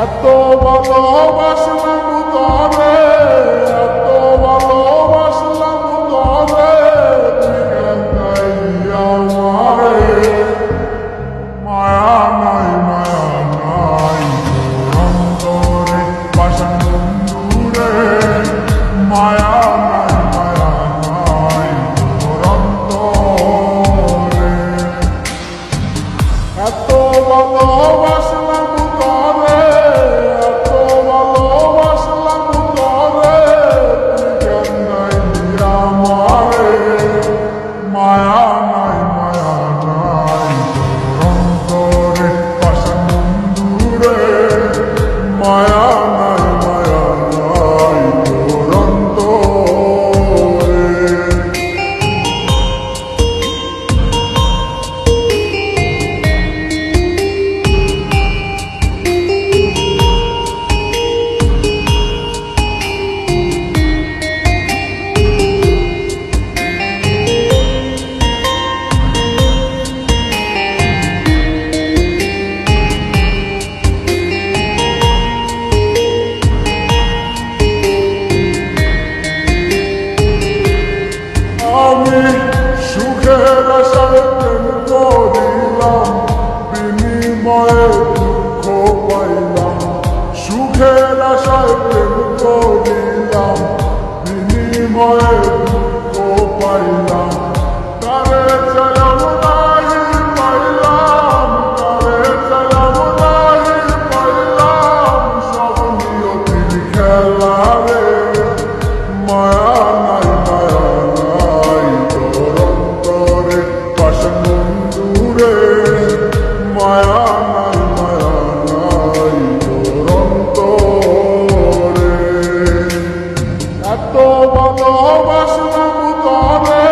এত ভালোবাসলাম তবে এত ভালোবাসলাম তবে আমার করলাম সুখের আশায় প্রেম করিলাম বিনিময়ে দুঃখ পাইলাম। মন বাসনা